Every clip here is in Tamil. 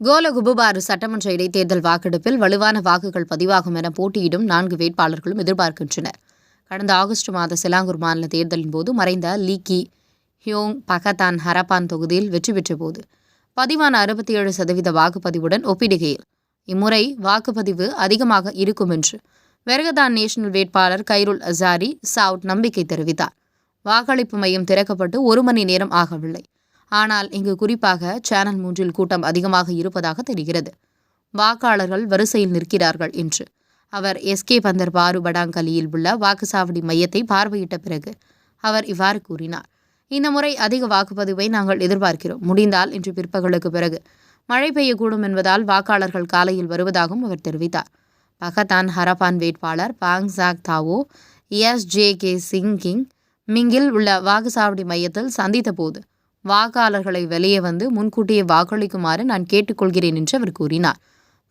கோலகுபுபாறு சட்டமன்ற இடைத்தேர்தல் வாக்கெடுப்பில் வலுவான வாக்குகள் பதிவாகும் என போட்டியிடும் நான்கு வேட்பாளர்களும் எதிர்பார்க்கின்றனர். கடந்த ஆகஸ்ட் மாத சிலாங்கூர் மாநில தேர்தலின் போது மறைந்த லீக்கி ஹியோங் பகதான் ஹரப்பான் தொகுதியில் வெற்றி பெற்றபோது பதிவான அறுபத்தி ஏழு சதவீத வாக்குப்பதிவுடன் ஒப்பிடுகையில் இம்முறை வாக்குப்பதிவு அதிகமாக இருக்கும் என்று வெர்கதான் நேஷனல் வேட்பாளர் கைருல் அசாரி சவுட் நம்பிக்கை தெரிவித்தார். வாக்களிப்பு மையம் திறக்கப்பட்டு ஒரு மணி நேரம் ஆகவில்லை. ஆனால் இங்கு குறிப்பாக சேனல் மூன்றில் கூட்டம் அதிகமாக இருப்பதாக தெரிகிறது. வாக்காளர்கள் வரிசையில் நிற்கிறார்கள் என்று. அவர் எஸ்கே பந்தர் பாரு படாங்கலியில் உள்ள வாக்குச்சாவடி மையத்தை பார்வையிட்ட பிறகு அவர் இவ்வாறு கூறினார். இந்த முறை அதிக வாக்குப்பதிவை நாங்கள் எதிர்பார்க்கிறோம். முடிந்தால் இன்று பிற்பகலுக்கு பிறகு மழை பெய்யக்கூடும் என்பதால் வாக்காளர்கள் காலையில் வருவதாகவும் அவர் தெரிவித்தார். பகத்தான் ஹரப்பான் வேட்பாளர் Pang Sock Tao S J K Singh king மிங்கில் உள்ள வாக்குச்சாவடி மையத்தில் சந்தித்த போது வாக்காளர்களை வெளியே வந்து முன்கூட்டியே வாக்களிக்குமாறு நான் கேட்டுக்கொள்கிறேன் என்று அவர் கூறினார்.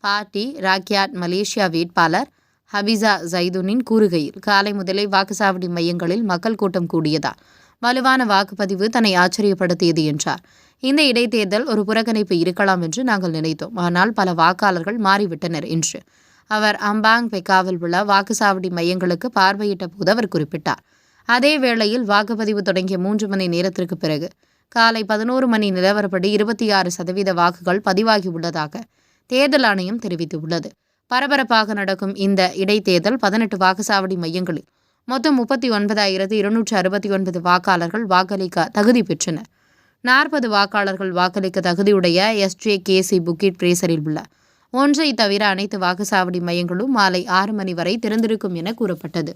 பார்ட்டி ராக்யாட் மலேசியா வேட்பாளர் ஹபிசா ஜைதுனின் கூறுகையில் காலை முதலே வாக்குச்சாவடி மையங்களில் மக்கள் கூட்டம் கூடியதால் வலுவான வாக்குப்பதிவு தன்னை ஆச்சரியப்படுத்தியது என்றார். இந்த இடைத்தேர்தல் ஒரு புறக்கணிப்பு இருக்கலாம் என்று நாங்கள் நினைத்தோம். ஆனால் பல வாக்காளர்கள் மாறிவிட்டனர் என்று. அவர் அம்பாங் பெக்காவில் உள்ள வாக்குச்சாவடி மையங்களுக்கு பார்வையிட்ட போது அவர் குறிப்பிட்டார். அதே வேளையில் வாக்குப்பதிவு தொடங்கிய மூன்று மணி நேரத்திற்கு பிறகு காலை பதினோரு மணி நிலவரப்படி இருபத்தி ஆறு சதவீத வாக்குகள் பதிவாகியுள்ளதாக தேர்தல் ஆணையம் தெரிவித்துள்ளது. பரபரப்பாக நடக்கும் இந்த இடைத்தேர்தல் பதினெட்டு வாக்குச்சாவடி மையங்களில் மொத்தம் முப்பத்தி ஒன்பதாயிரத்து இருநூற்று அறுபத்தி ஒன்பது வாக்காளர்கள் வாக்களிக்க தகுதி பெற்றனர். நாற்பது வாக்காளர்கள் வாக்களிக்க தகுதியுடைய எஸ்ஜே கேசி புக்கிட் பிரேசரில் உள்ள ஒன்றை தவிர அனைத்து வாக்குச்சாவடி மையங்களும் மாலை ஆறு மணி வரை திறந்திருக்கும் என கூறப்பட்டது.